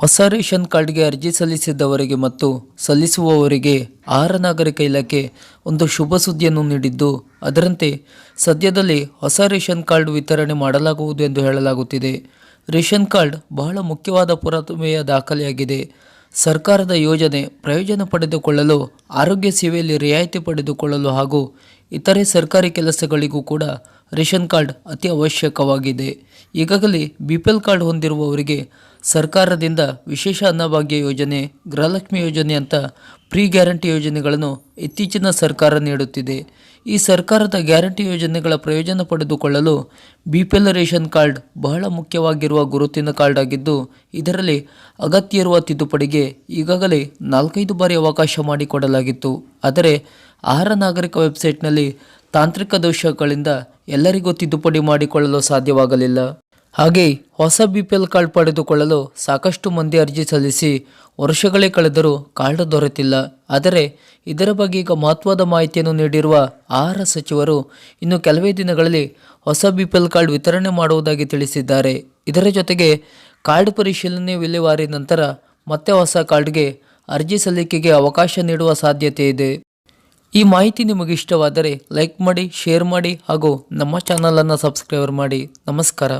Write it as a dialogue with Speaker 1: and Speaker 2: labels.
Speaker 1: ಹೊಸ ರೇಷನ್ ಕಾರ್ಡ್ಗೆ ಅರ್ಜಿ ಸಲ್ಲಿಸಿದ್ದವರಿಗೆ ಮತ್ತು ಸಲ್ಲಿಸುವವರಿಗೆ ಆಹಾರ ನಾಗರಿಕ ಇಲಾಖೆ ಒಂದು ಶುಭ ಸುದ್ದಿಯನ್ನು ನೀಡಿದ್ದು, ಅದರಂತೆ ಸದ್ಯದಲ್ಲಿ ಹೊಸ ರೇಷನ್ ಕಾರ್ಡ್ ವಿತರಣೆ ಮಾಡಲಾಗುವುದು ಎಂದು ಹೇಳಲಾಗುತ್ತಿದೆ. ರೇಷನ್ ಕಾರ್ಡ್ ಬಹಳ ಮುಖ್ಯವಾದ ಪುರಾತಮೆಯ ದಾಖಲೆಯಾಗಿದೆ. ಸರ್ಕಾರದ ಯೋಜನೆ ಪ್ರಯೋಜನ ಪಡೆದುಕೊಳ್ಳಲು, ಆರೋಗ್ಯ ಸೇವೆಯಲ್ಲಿ ರಿಯಾಯಿತಿ ಪಡೆದುಕೊಳ್ಳಲು ಹಾಗೂ ಇತರೆ ಸರ್ಕಾರಿ ಕೆಲಸಗಳಿಗೂ ಕೂಡ ರೇಷನ್ ಕಾರ್ಡ್ ಅತಿ ಅವಶ್ಯಕವಾಗಿದೆ. ಈಗಾಗಲೇ ಬಿ ಪಿ ಎಲ್ ಕಾರ್ಡ್ ಹೊಂದಿರುವವರಿಗೆ ಸರ್ಕಾರದಿಂದ ವಿಶೇಷ ಅನ್ನಭಾಗ್ಯ ಯೋಜನೆ, ಗೃಹಲಕ್ಷ್ಮಿ ಯೋಜನೆ ಅಂತ ಪ್ರೀ ಗ್ಯಾರಂಟಿ ಯೋಜನೆಗಳನ್ನು ಇತ್ತೀಚಿನ ಸರ್ಕಾರ ನೀಡುತ್ತಿದೆ. ಈ ಸರ್ಕಾರದ ಗ್ಯಾರಂಟಿ ಯೋಜನೆಗಳ ಪ್ರಯೋಜನ ಪಡೆದುಕೊಳ್ಳಲು B P L ration card ಬಹಳ ಮುಖ್ಯವಾಗಿರುವ ಗುರುತಿನ ಕಾರ್ಡ್ ಆಗಿದ್ದು, ಇದರಲ್ಲಿ ಅಗತ್ಯ ಇರುವ ತಿದ್ದುಪಡಿಗೆ ಈಗಾಗಲೇ ನಾಲ್ಕೈದು ಬಾರಿ ಅವಕಾಶ ಮಾಡಿಕೊಡಲಾಗಿತ್ತು. ಆದರೆ ಆಹಾರ ನಾಗರಿಕ ವೆಬ್ಸೈಟ್ನಲ್ಲಿ ತಾಂತ್ರಿಕ ದೋಷಗಳಿಂದ ಎಲ್ಲರಿಗೂ ತಿದ್ದುಪಡಿ ಮಾಡಿಕೊಳ್ಳಲು ಸಾಧ್ಯವಾಗಲಿಲ್ಲ. ಹಾಗೆ ಹೊಸ ಬಿ ಪಿ ಎಲ್ ಕಾರ್ಡ್ ಪಡೆದುಕೊಳ್ಳಲು ಸಾಕಷ್ಟು ಮಂದಿ ಅರ್ಜಿ ಸಲ್ಲಿಸಿ ವರ್ಷಗಳೇ ಕಳೆದರೂ ಕಾರ್ಡ್ ದೊರೆತಿಲ್ಲ. ಆದರೆ ಇದರ ಬಗ್ಗೆ ಈಗ ಮಹತ್ವದ ಮಾಹಿತಿಯನ್ನು ನೀಡಿರುವ ಆಹಾರ ಸಚಿವರು ಇನ್ನು ಕೆಲವೇ ದಿನಗಳಲ್ಲಿ ಹೊಸ ಬಿ ಪಿ ಎಲ್ ಕಾರ್ಡ್ ವಿತರಣೆ ಮಾಡುವುದಾಗಿ ತಿಳಿಸಿದ್ದಾರೆ. ಇದರ ಜೊತೆಗೆ ಕಾರ್ಡ್ ಪರಿಶೀಲನೆ ವಿಲೇವಾರಿ ನಂತರ ಮತ್ತೆ ಹೊಸ ಕಾರ್ಡ್ಗೆ ಅರ್ಜಿ ಸಲ್ಲಿಕೆಗೆ ಅವಕಾಶ ನೀಡುವ ಸಾಧ್ಯತೆ ಇದೆ. ಈ ಮಾಹಿತಿ ನಿಮಗೆ ಇಷ್ಟವಾದರೆ ಲೈಕ್ ಮಾಡಿ ಶೇರ್ ಮಾಡಿ ಹಾಗೂ ನಮ್ಮ ಚಾನಲನ್ನು ಸಬ್ಸ್ಕ್ರೈಬರ್ ಮಾಡಿ. ನಮಸ್ಕಾರ.